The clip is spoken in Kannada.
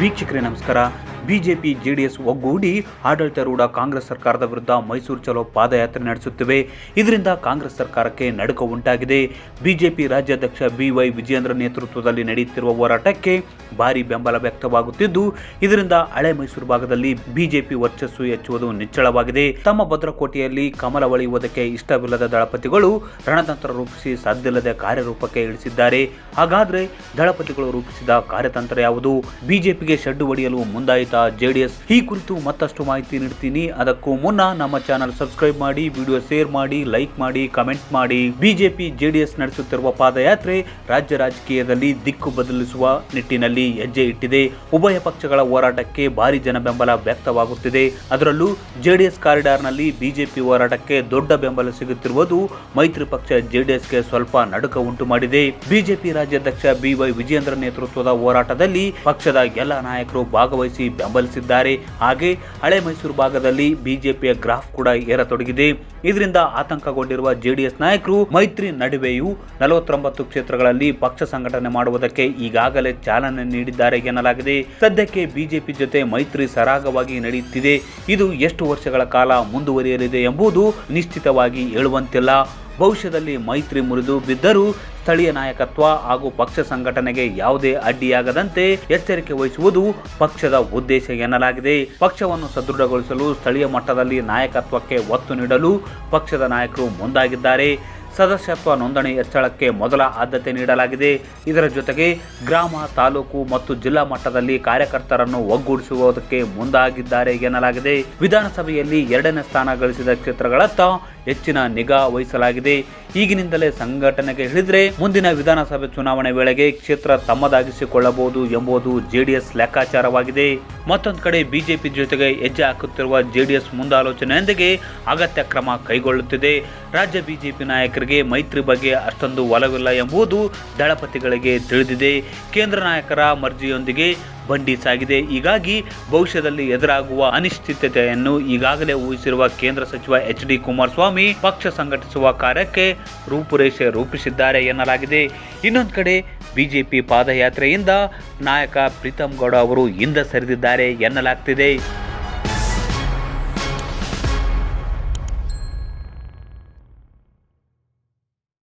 ವೀಕ್ಷಕರೇ ನಮಸ್ಕಾರ. ಬಿಜೆಪಿ, ಜೆಡಿಎಸ್ ಒಗ್ಗೂಡಿ ಆಡಳಿತಾರೂಢ ಕಾಂಗ್ರೆಸ್ ಸರ್ಕಾರದ ವಿರುದ್ಧ ಮೈಸೂರು ಚಲೋ ಪಾದಯಾತ್ರೆ ನಡೆಸುತ್ತಿವೆ. ಇದರಿಂದ ಕಾಂಗ್ರೆಸ್ ಸರ್ಕಾರಕ್ಕೆ ನಡುಕ ಉಂಟಾಗಿದೆ. ಬಿಜೆಪಿ ರಾಜ್ಯಾಧ್ಯಕ್ಷ ಬಿವೈ ವಿಜಯೇಂದ್ರ ನೇತೃತ್ವದಲ್ಲಿ ನಡೆಯುತ್ತಿರುವ ಹೋರಾಟಕ್ಕೆ ಭಾರಿ ಬೆಂಬಲ ವ್ಯಕ್ತವಾಗುತ್ತಿದ್ದು, ಇದರಿಂದ ಹಳೆ ಮೈಸೂರು ಭಾಗದಲ್ಲಿ ಬಿಜೆಪಿ ವರ್ಚಸ್ಸು ಹೆಚ್ಚುವುದು ನಿಚ್ಚಳವಾಗಿದೆ. ತಮ್ಮ ಭದ್ರಕೋಟೆಯಲ್ಲಿ ಕಮಲ ಒಳೆಯುವುದಕ್ಕೆ ಇಷ್ಟವಿಲ್ಲದ ದಳಪತಿಗಳು ರಣತಂತ್ರ ರೂಪಿಸಿ ಸಾಧ್ಯವಿಲ್ಲದೆ ಕಾರ್ಯರೂಪಕ್ಕೆ ಇಳಿಸಿದ್ದಾರೆ. ಹಾಗಾದರೆ ದಳಪತಿಗಳು ರೂಪಿಸಿದ ಕಾರ್ಯತಂತ್ರ ಯಾವುದು? ಬಿಜೆಪಿಗೆ ಶೆಡ್ಡು ಒಡೆಯಲು ಮುಂದಾಯಿತಾ ಜೆಡಿಎಸ್ ಈ ಕುರಿತು ಮತ್ತಷ್ಟು ಮಾಹಿತಿ ನೀಡ್ತೀನಿ. ಅದಕ್ಕೂ ಮುನ್ನ ನಮ್ಮ ಚಾನಲ್ ಸಬ್ಸ್ಕ್ರೈಬ್ ಮಾಡಿ, ವಿಡಿಯೋ ಶೇರ್ ಮಾಡಿ, ಲೈಕ್ ಮಾಡಿ, ಕಮೆಂಟ್ ಮಾಡಿ. ಬಿಜೆಪಿ ಜೆಡಿಎಸ್ ನಡೆಸುತ್ತಿರುವ ಪಾದಯಾತ್ರೆ ರಾಜ್ಯ ರಾಜಕೀಯದಲ್ಲಿ ದಿಕ್ಕು ಬದಲಿಸುವ ನಿಟ್ಟಿನಲ್ಲಿ ಹೆಜ್ಜೆ ಇಟ್ಟಿದೆ. ಉಭಯ ಪಕ್ಷಗಳ ಹೋರಾಟಕ್ಕೆ ಭಾರಿ ಜನ ಬೆಂಬಲ ವ್ಯಕ್ತವಾಗುತ್ತಿದೆ. ಅದರಲ್ಲೂ ಜೆಡಿಎಸ್ ಕಾರಿಡಾರ್ನಲ್ಲಿ ಬಿಜೆಪಿ ಹೋರಾಟಕ್ಕೆ ದೊಡ್ಡ ಬೆಂಬಲ ಸಿಗುತ್ತಿರುವುದು ಮೈತ್ರಿ ಪಕ್ಷ ಜೆಡಿಎಸ್ಗೆ ಸ್ವಲ್ಪ ನಡುಕ ಉಂಟು ಮಾಡಿದೆ. ಬಿಜೆಪಿ ರಾಜ್ಯಾಧ್ಯಕ್ಷ ಬಿವೈ ವಿಜಯೇಂದ್ರ ನೇತೃತ್ವದ ಹೋರಾಟದಲ್ಲಿ ಪಕ್ಷದ ಎಲ್ಲ ನಾಯಕರು ಭಾಗವಹಿಸಿ ಬೆಂಬಲಿಸಿದ್ದಾರೆ. ಹಾಗೆ ಹಳೆ ಮೈಸೂರು ಭಾಗದಲ್ಲಿ ಬಿಜೆಪಿಯ ಗ್ರಾಫ್ ಕೂಡ ಏರತೊಡಗಿದೆ. ಇದರಿಂದ ಆತಂಕಗೊಂಡಿರುವ ಜೆಡಿಎಸ್ ನಾಯಕರು ಮೈತ್ರಿ ನಡುವೆಯೂ ನಲವತ್ತೊಂಬತ್ತು ಕ್ಷೇತ್ರಗಳಲ್ಲಿ ಪಕ್ಷ ಸಂಘಟನೆ ಮಾಡುವುದಕ್ಕೆ ಈಗಾಗಲೇ ಚಾಲನೆ ನೀಡಿದ್ದಾರೆ ಎನ್ನಲಾಗಿದೆ. ಸದ್ಯಕ್ಕೆ ಬಿಜೆಪಿ ಜೊತೆ ಮೈತ್ರಿ ಸರಾಗವಾಗಿ ನಡೆಯುತ್ತಿದೆ. ಇದು ಎಷ್ಟು ವರ್ಷಗಳ ಕಾಲ ಮುಂದುವರಿಯಲಿದೆ ಎಂಬುದು ನಿಶ್ಚಿತವಾಗಿ ಹೇಳುವಂತಿಲ್ಲ. ಭವಿಷ್ಯದಲ್ಲಿ ಮೈತ್ರಿ ಮುರಿದು ಬಿದ್ದರೂ ಸ್ಥಳೀಯ ನಾಯಕತ್ವ ಹಾಗೂ ಪಕ್ಷ ಸಂಘಟನೆಗೆ ಯಾವುದೇ ಅಡ್ಡಿಯಾಗದಂತೆ ಎಚ್ಚರಿಕೆ ವಹಿಸುವುದು ಪಕ್ಷದ ಉದ್ದೇಶ ಎನ್ನಲಾಗಿದೆ. ಪಕ್ಷವನ್ನು ಸದೃಢಗೊಳಿಸಲು ಸ್ಥಳೀಯ ಮಟ್ಟದಲ್ಲಿ ನಾಯಕತ್ವಕ್ಕೆ ಒತ್ತು ನೀಡಲು ಪಕ್ಷದ ನಾಯಕರು ಮುಂದಾಗಿದ್ದಾರೆ. ಸದಸ್ಯತ್ವ ನೋಂದಣಿ ಹೆಚ್ಚಳಕ್ಕೆ ಮೊದಲ ಆದ್ಯತೆ ನೀಡಲಾಗಿದೆ. ಇದರ ಜೊತೆಗೆ ಗ್ರಾಮ, ತಾಲೂಕು ಮತ್ತು ಜಿಲ್ಲಾ ಮಟ್ಟದಲ್ಲಿ ಕಾರ್ಯಕರ್ತರನ್ನು ಒಗ್ಗೂಡಿಸುವುದಕ್ಕೆ ಮುಂದಾಗಿದ್ದಾರೆ ಎನ್ನಲಾಗಿದೆ. ವಿಧಾನಸಭೆಯಲ್ಲಿ ಎರಡನೇ ಸ್ಥಾನ ಗಳಿಸಿದ ಕ್ಷೇತ್ರಗಳತ್ತ ಹೆಚ್ಚಿನ ನಿಗಾ ವಹಿಸಲಾಗಿದೆ. ಈಗಿನಿಂದಲೇ ಸಂಘಟನೆಗೆ ಇಳಿದ್ರೆ ಮುಂದಿನ ವಿಧಾನಸಭೆ ಚುನಾವಣೆ ವೇಳೆಗೆ ಕ್ಷೇತ್ರ ತಮ್ಮದಾಗಿಸಿಕೊಳ್ಳಬಹುದು ಎಂಬುದು ಜೆಡಿಎಸ್ ಲೆಕ್ಕಾಚಾರವಾಗಿದೆ. ಮತ್ತೊಂದು ಕಡೆ ಬಿಜೆಪಿ ಜೊತೆಗೆ ಹೆಜ್ಜೆ ಹಾಕುತ್ತಿರುವ ಜೆಡಿಎಸ್ ಮುಂದಾಲೋಚನೆಯೊಂದಿಗೆ ಅಗತ್ಯ ಕ್ರಮ ಕೈಗೊಳ್ಳುತ್ತಿದೆ. ರಾಜ್ಯ ಬಿಜೆಪಿ ನಾಯಕರಿಗೆ ಮೈತ್ರಿ ಬಗ್ಗೆ ಅಷ್ಟೊಂದು ಒಲವಿಲ್ಲ ಎಂಬುದು ದಳಪತಿಗಳಿಗೆ ತಿಳಿದಿದೆ. ಕೇಂದ್ರ ನಾಯಕರ ಮರ್ಜಿಯೊಂದಿಗೆ ಬಂಡಿ ಸಾಗಿದೆ. ಹೀಗಾಗಿ ಭವಿಷ್ಯದಲ್ಲಿ ಎದುರಾಗುವ ಅನಿಶ್ಚಿತತೆಯನ್ನು ಈಗಾಗಲೇ ಊಹಿಸಿರುವ ಕೇಂದ್ರ ಸಚಿವ ಎಚ್ ಡಿ ಕುಮಾರಸ್ವಾಮಿ ಪಕ್ಷ ಸಂಘಟಿಸುವ ಕಾರ್ಯಕ್ಕೆ ರೂಪುರೇಷೆ ರೂಪಿಸಿದ್ದಾರೆ ಎನ್ನಲಾಗಿದೆ. ಇನ್ನೊಂದು ಕಡೆ ಬಿಜೆಪಿ ಪಾದಯಾತ್ರೆಯಿಂದ ನಾಯಕ ಪ್ರೀತಮ್ ಗೌಡ ಅವರು ಹಿಂದೆ ಸರಿದಿದ್ದಾರೆ ಎನ್ನಲಾಗ್ತಿದೆ.